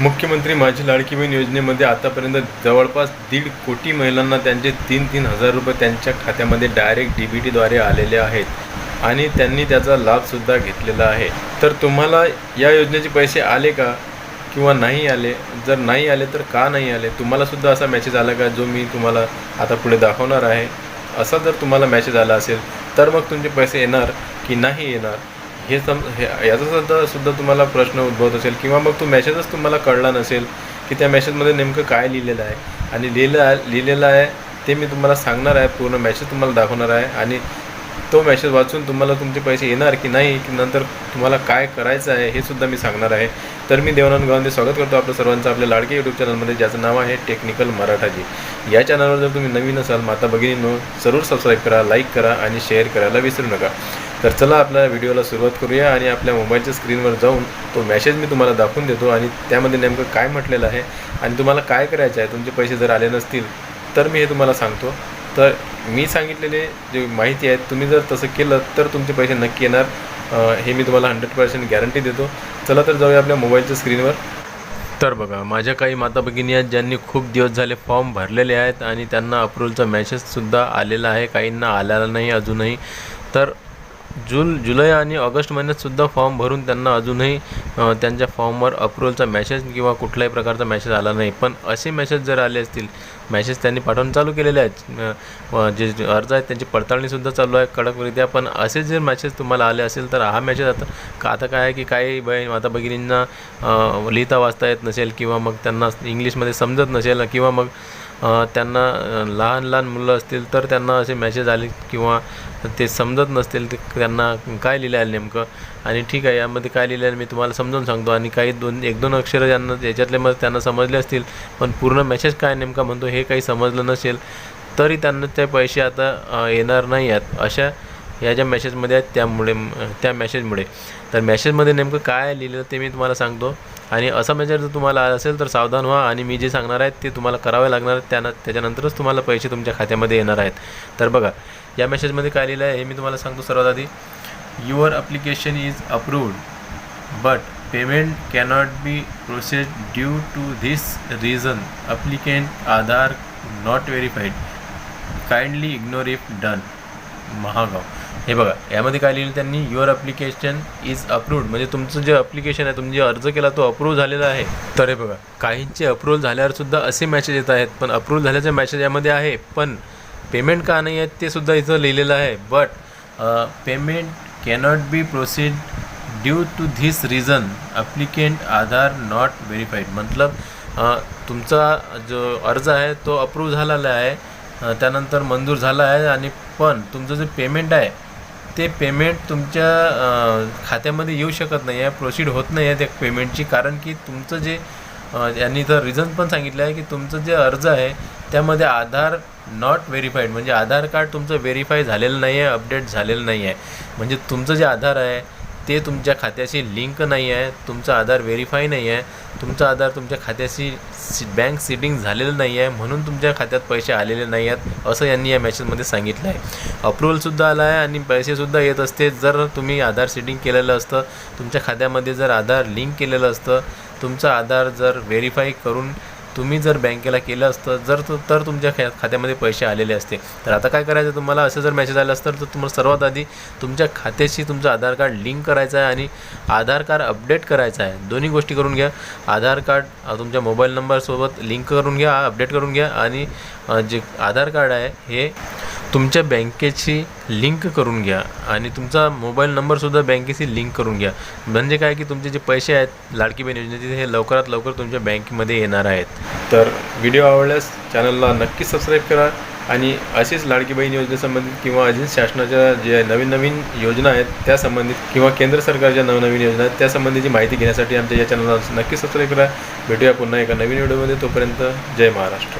मुख्यमंत्री माझी लाडकी बहीण योजनेमध्ये आतापर्यंत जवळपास दीड कोटी महिलांना त्यांचे तीन तीन हजार रुपये त्यांच्या खात्यामध्ये डायरेक्ट डी बी टीद्वारे आलेले आहेत. आणि त्यांनी त्याचा लाभसुद्धा घेतलेला आहे. तर तुम्हाला या योजनेचे पैसे आले का? किंवा नाही आले? जर नाही आले तर का नाही आले? तुम्हालासुद्धा असा मॅसेज आला का? जो मी तुम्हाला आता पुढे दाखवणार आहे. असा जर तुम्हाला मॅसेज आला असेल तर मग तुमचे पैसे येणार की नाही येणार? हे सम हे याचा सुद्धा सुद्धा तुम्हाला प्रश्न उद्भवत असेल किंवा मग तो मेसेजच तुम्हाला कळला नसेल की त्या मेसेजमध्ये नेमकं काय लिहिलेलं आहे. आणि लिहिलं आहे लिहिलेलं आहे ते मी तुम्हाला सांगणार आहे. पूर्ण मेसेज तुम्हाला दाखवणार आहे. आणि तो मेसेज वाचून तुम्हाला तुमचे पैसे येणार की नाही की नंतर तुम्हाला काय करायचं आहे हे सुद्धा मी सांगणार आहे. तर मी देवानंद गावांमध्ये स्वागत करतो आपलं सर्वांचं आपल्या लाडके यूट्यूब चॅनलमध्ये ज्याचं नाव आहे टेक्निकल मराठाजी या चॅनलवर जर तुम्ही नवीन असाल माता भगिनींनो जरूर सबस्क्राईब करा लाईक करा आणि शेअर करायला विसरू नका. तर चला आपल्या व्हिडिओला सुरुवात करूया आणि आपल्या मोबाईलच्या स्क्रीनवर जाऊन तो मेसेज मी तुम्हाला दाखवून देतो आणि त्यामध्ये नेमकं काय म्हटलेलं आहे आणि तुम्हाला काय करायचं आहे तुमचे पैसे जर आले नसतील तर मी हे तुम्हाला सांगतो. तर मी सांगितलेले जे माहिती आहे तुम्ही जर तसं केलं तर तुमचे पैसे नक्की येणार. हे मी तुम्हाला हंड्रेड पर्सेंट गॅरंटी देतो. चला तर जाऊया आपल्या मोबाईलच्या स्क्रीनवर. तर बघा माझ्या काही माता भगिनी आहेत ज्यांनी खूप दिवस झाले फॉर्म भरलेले आहेत आणि त्यांना अप्रूवलचा मेसेजसुद्धा आलेला आहे. काहींना आलेला नाही अजूनही. तर जून जुलै आणि ऑगस्ट महिन्यातसुद्धा फॉर्म भरून त्यांना अजूनही त्यांच्या फॉर्मवर अप्रुवलचा मॅसेज किंवा कुठल्याही प्रकारचा मॅसेज आला नाही. पण असे मॅसेज जर आले असतील मॅसेज त्यांनी पाठवून चालू केलेले आहेत. जे जे अर्ज आहेत त्यांची पडताळणीसुद्धा चालू आहे कडकरित्या पण असे जर मॅसेज तुम्हाला आले असेल तर हा मॅसेज आता का आता काय आहे की काही बहीण माता भगिनींना लिहिता वाचता येत नसेल किंवा मग त्यांना इंग्लिशमध्ये समजत नसेल किंवा मग त्यांना लहान लहान मुलं असतील तर त्यांना असे मॅसेज आले किंवा ते समजत नसतील ते त्यांना काय लिहिलं आहे नेमकं. आणि ठीक आहे यामध्ये काय लिहिलं आहे मी तुम्हाला समजावून सांगतो. आणि काही दोन एक दोन अक्षरं ज्यांना याच्यातले मग त्यांना समजले असतील पण पूर्ण मेसेज काय नेमका म्हणतो हे काही समजलं नसेल तरी त्यांना ते पैसे आता येणार नाही आहेत. अशा या ज्या मेसेजमध्ये आहेत त्यामुळे त्या मॅसेजमुळे तर मॅसेजमध्ये नेमकं काय लिहिलं ते मी तुम्हाला सांगतो. आणि असा मेसेज जर तुम्हाला आला असेल तर सावधान व्हा. आणि मी जे सांगणार आहेत ते तुम्हाला करावे लागणार त्यानं त्याच्यानंतरच तुम्हाला पैसे तुमच्या खात्यामध्ये येणार आहेत. तर बघा या मेसेजमध्ये काय लिहिलं आहे हे मी तुम्हाला सांगतो सर्वात आधी. Your application is approved but payment cannot be process due to this reason applicant Aadhaar not verified kindly ignore if done Mahagaon. हे बघा यामध्ये काय लिहिलं त्यांनी? युअर अप्लिकेशन इज अप्रूव्ड म्हणजे तुमचं जे अप्लिकेशन आहे तुम्ही जे अर्ज केला तो अप्रूव्ह झालेला आहे. तर हे बघा काहींचे अप्रूव्हल झाल्यावर सुद्धा असे मॅसेज येत आहेत. पण अप्रूव्ह झाल्याचे मॅसेज यामध्ये आहे पण पेमेंट का नाही आहेत ते सुद्धा इथं लिहिलेलं आहे. But payment cannot be proceed due to this reason applicant Aadhaar not verified मतलब तुमचा जो अर्ज आहे तो अप्रूव्ह झालेला आहे. त्यानंतर मंजूर झाला आहे आणि पण तुमचं जे पेमेंट आहे ते पेमेंट तुमच्या खात्यामध्ये येऊ शकत नाही आहे प्रोसीड होत नाही आहे त्या पेमेंटची कारण की तुमचं जे यांनी तर रिझन पण सांगितलं आहे की तुमचं जे अर्ज आहे त्यामध्ये आधार नॉट व्हेरीफाईड म्हणजे आधार कार्ड तुमचं व्हेरीफाय झालेलं नाही आहे अपडेट झालेलं नाही आहे म्हणजे तुमचं जे आधार आहे ते तुमच्या खात्याशी लिंक नाही आहे तुमचं आधार व्हेरीफाय नाही आहे तुमचं आधार तुमच्या खात्याशी बँक सिडिंग झालेलं नाही आहे म्हणून तुमच्या खात्यात पैसे आलेले नाही आहेत असं यांनी या मॅसेजमध्ये सांगितलं आहे. अप्रूव्हलसुद्धा आला आहे आणि पैसेसुद्धा येत असते. जर तुम्ही आधार सिडिंग केलेलं असतं तुमच्या खात्यामध्ये जर आधार लिंक केलेलं असतं तुमचं आधार जर व्हेरीफाय करून तुम्ही जर बँकेला केलं असतं जर तर तुमच्या ख्या खात्यामध्ये पैसे आलेले असते. तर आता काय करायचं? तुम्हाला असं जर मेसेज आलं असतं तर तुम्हाला सर्वात आधी तुमच्या खात्याशी तुमचं आधार कार्ड लिंक करायचं आहे आणि आधार कार्ड अपडेट करायचं आहे. दोन्ही गोष्टी करून घ्या. आधार कार्ड तुमच्या मोबाईल नंबरसोबत लिंक करून घ्या अपडेट करून घ्या आणि जे आधार कार्ड आहे हे तुमच्या बँकेची लिंक करून घ्या आणि तुमचा मोबाईल नंबरसुद्धा बँकेशी लिंक करून घ्या. म्हणजे काय की तुमचे जे पैसे आहेत लाडकी बहीण योजनेचे हे लवकरात लवकर तुमच्या बँकेमध्ये येणार आहेत. तर व्हिडिओ आवडल्यास चॅनलला नक्की सबस्क्राईब करा आणि अशीच लाडकी बहीण योजनेसंबंधित किंवा अजून शासनाच्या ज्या नवीन नवीन योजना आहेत त्या संबंधित किंवा केंद्र सरकारच्या नवनवीन योजना आहेत त्या संबंधीची माहिती घेण्यासाठी आमच्या या चॅनलला नक्की सबस्क्राईब करा. भेटूया पुन्हा एका नवीन व्हिडिओमध्ये. तोपर्यंत जय महाराष्ट्र.